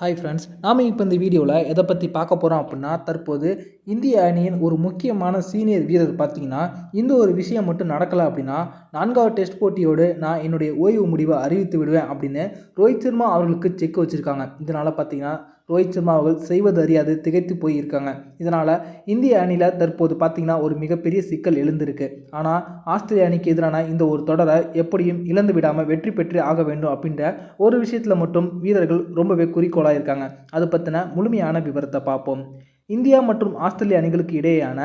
Hi friends நாம் இப்போ இந்த வீடியோவில் எதை பற்றி பார்க்க போகிறோம் அப்படின்னா தற்போது இந்திய அணியின் ஒரு முக்கியமான சீனியர் வீரர் பார்த்தீங்கன்னா இந்த ஒரு விஷயம் மட்டும் நடக்கலை அப்படின்னா நான்காவது டெஸ்ட் போட்டியோடு நான் என்னுடைய ஓய்வு முடிவை அறிவித்து விடுவேன் அப்படின்னு ரோஹித் சர்மா அவர்களுக்கு செக் வச்சுருக்காங்க. இதனால் பார்த்தீங்கன்னா ரோஹித் சர்மா அவர்கள் செய்வது அறியாது திகைத்து போயிருக்காங்க. இதனால் இந்திய அணியில் தற்போது பார்த்திங்கன்னா ஒரு மிகப்பெரிய சிக்கல் எழுந்திருக்கு. ஆனால் ஆஸ்திரேலிய அணிக்கு எதிரான இந்த ஒரு தொடரை எப்படியும் இழந்து விடாமல் வெற்றி பெற்று ஆக வேண்டும் அப்படின்ற ஒரு விஷயத்தில் மட்டும் வீரர்கள் ரொம்பவே குறிக்கோளாக இருக்காங்க. அது பற்றின முழுமையான விவரத்தை பார்ப்போம். இந்தியா மற்றும் ஆஸ்திரேலிய அணிகளுக்கு இடையேயான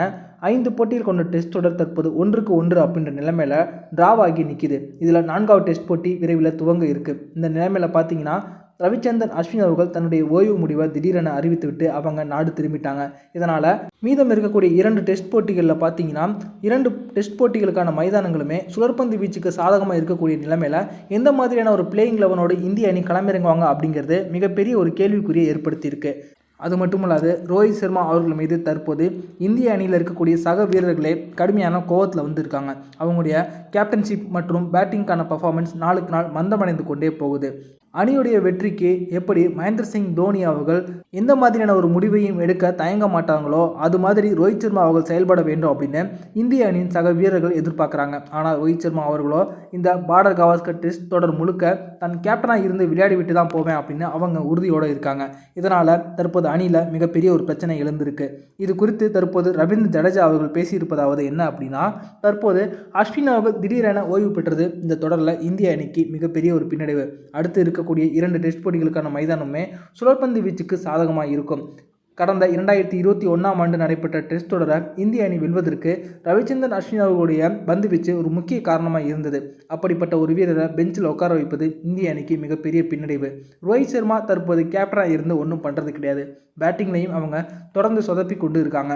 ஐந்து போட்டியில் கொண்ட டெஸ்ட் தொடர் தற்போது ஒன்றுக்கு ஒன்று அப்படின்ற நிலைமையில் டிராவாகி நிற்கிது இதில் நான்காவது டெஸ்ட் போட்டி விரைவில் துவங்க இருக்குது இந்த நிலைமையில் பார்த்தீங்கன்னா ரவிச்சந்திரன் அஸ்வின் அவர்கள் தன்னுடைய ஓய்வு முடிவை திடீரென அறிவித்துவிட்டு அவங்க நாடு திரும்பிட்டாங்க. இதனால் மீதம் இருக்கக்கூடிய இரண்டு டெஸ்ட் போட்டிகளில் பார்த்தீங்கன்னா இரண்டு டெஸ்ட் போட்டிகளுக்கான மைதானங்களுமே சுழற்பந்து வீச்சுக்கு சாதகமாக இருக்கக்கூடிய நிலைமையில் எந்த மாதிரியான ஒரு பிளேயிங் லெவனோடு இந்திய அணி களமிறங்குவாங்க அப்படிங்கிறது மிகப்பெரிய ஒரு கேள்விக்குறியை ஏற்படுத்தியிருக்கு. அது மட்டுமல்லாது ரோஹித் சர்மா அவர்கள் மீது தற்போது இந்திய அணியில் இருக்கக்கூடிய சக வீரர்களே கடுமையான கோவத்தில் வந்திருக்காங்க. அவங்களுடைய கேப்டன்ஷிப் மற்றும் பேட்டிங்கான பர்ஃபார்மன்ஸ் நாளுக்கு நாள் மந்தமடைந்து கொண்டே போகுது. அணியுடைய வெற்றிக்கு எப்படி மகேந்திர சிங் தோனி அவர்கள் எந்த மாதிரியான ஒரு முடிவையும் எடுக்க தயங்க மாட்டாங்களோ அது மாதிரி ரோஹித் சர்மா அவர்கள் செயல்பட வேண்டும் அப்படின்னு இந்திய அணியின் சக வீரர்கள் எதிர்பார்க்குறாங்க. ஆனால் ரோஹித் சர்மா அவர்களோ இந்த பார்டர் கவாஸ்கர் டெஸ்ட் தொடர் முழுக்க தன் கேப்டனாக இருந்து விளையாடி விட்டு தான் போவேன் அப்படின்னு அவங்க உறுதியோடு இருக்காங்க. இதனால் தற்போது அணியில் மிகப்பெரிய ஒரு பிரச்சனை எழுந்திருக்கு. இது குறித்து தற்போது ரவீந்திர ஜடேஜா அவர்கள் பேசியிருப்பதாவது என்ன அப்படின்னா தற்போது அஸ்வின் அவர்கள் திடீரென ஓய்வு பெற்றது இந்த தொடரில் இந்திய அணிக்கு மிகப்பெரிய ஒரு பின்னடைவு. அடுத்து இருக்க நடக்கக்கூடிய இரண்டு டெஸ்ட் போட்டிகளுக்கான மைதானமே சுழற்பந்து வீச்சுக்கு சாதகமாக இருக்கும். கடந்த இரண்டாயிரத்தி இருபத்தி ஒன்றாம் ஆண்டு நடைபெற்ற டெஸ்ட் தொடரை இந்திய அணி வெல்வதற்கு ரவிச்சந்திரன் அஸ்வின் அவர்களுடைய பந்து வீச்சு ஒரு முக்கிய காரணமாக இருந்தது. அப்படிப்பட்ட ஒரு வீரரை பெஞ்சில் உட்கார வைப்பது இந்திய அணிக்கு மிகப்பெரிய பின்னடைவு. ரோஹித் சர்மா தற்போது கேப்டனாக இருந்து ஒன்றும் பண்ணுறது கிடையாது. பேட்டிங்லையும் அவங்க தொடர்ந்து சொதப்பி கொண்டு இருக்காங்க.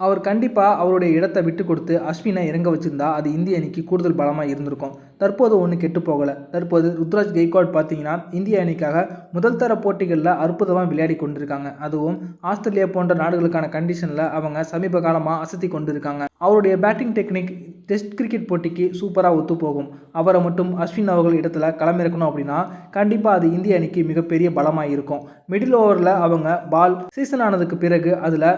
அவர் கண்டிப்பாக அவருடைய இடத்தை விட்டு கொடுத்து அஸ்வினை இறங்க வச்சிருந்தா அது இந்திய அணிக்கு கூடுதல் பலமாக இருந்திருக்கும். தற்போது ஒன்று கெட்டு போகலை. தற்போது ருத்ராஜ் கெய்க்வாட் பார்த்தீங்கன்னா இந்திய அணிக்காக முதல் தர போட்டிகளில் அற்புதமாக விளையாடி கொண்டிருக்காங்க. அதுவும் ஆஸ்திரேலியா போன்ற நாடுகளுக்கான கண்டிஷனில் அவங்க சமீப காலமாக அசத்தி கொண்டிருக்காங்க. அவருடைய பேட்டிங் டெக்னிக் டெஸ்ட் கிரிக்கெட் போட்டிக்கு சூப்பராக ஒத்து போகும் அவரை மட்டும் அஸ்வின் அவர்கள் இடத்துல களமிறக்கணும் அப்படின்னா கண்டிப்பாக அது இந்திய அணிக்கு மிகப்பெரிய பலமாக இருக்கும். மிடில் ஓவரில் அவங்க பால் சீசன் ஆனதுக்கு பிறகு அதில்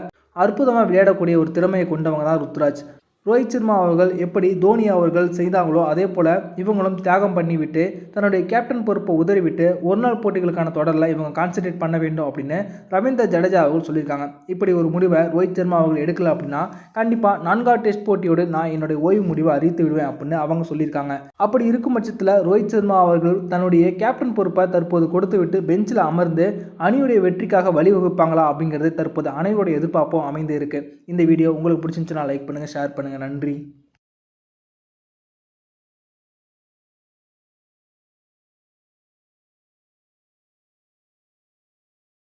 அற்புதமாக விளையாடக்கூடிய ஒரு திறமையை கொண்டவங்க தான் ருத்ராஜ். ரோஹித் சர்மா அவர்கள் எப்படி தோனி அவர்கள் செய்தாங்களோ அதே போல் இவங்களும் தியாகம் பண்ணிவிட்டு தன்னுடைய கேப்டன் பொறுப்பை உதறிவிட்டு ஒரு நாள் போட்டிகளுக்கான தொடரில் இவங்க கான்சன்ட்ரேட் பண்ண வேண்டும் அப்படின்னு ரவீந்திர ஜடேஜா அவர்கள் சொல்லியிருக்காங்க. இப்படி ஒரு முடிவை ரோஹித் சர்மா அவர்கள் எடுக்கல அப்படின்னா கண்டிப்பாக நான்காவது டெஸ்ட் போட்டியோடு நான் என்னுடைய ஓய்வு முடிவை அறிவித்து விடுவேன் அப்படின்னு அவங்க சொல்லியிருக்காங்க. அப்படி இருக்கும் பட்சத்தில் ரோஹித் சர்மா அவர்கள் தன்னுடைய கேப்டன் பொறுப்பை தற்போது கொடுத்து விட்டு பெஞ்சில் அமர்ந்து அணியுடைய வெற்றிக்காக வழிவகுப்பாங்களா அப்படிங்கிறது தற்போது அனைவருடைய எதிர்பார்ப்பும் அமைந்து இருக்குது இந்த வீடியோ உங்களுக்கு பிடிச்சிருந்துச்சுன்னா லைக் பண்ணுங்கள் ஷேர் பண்ணுங்கள் பண்ணுங்கள் நன்றி.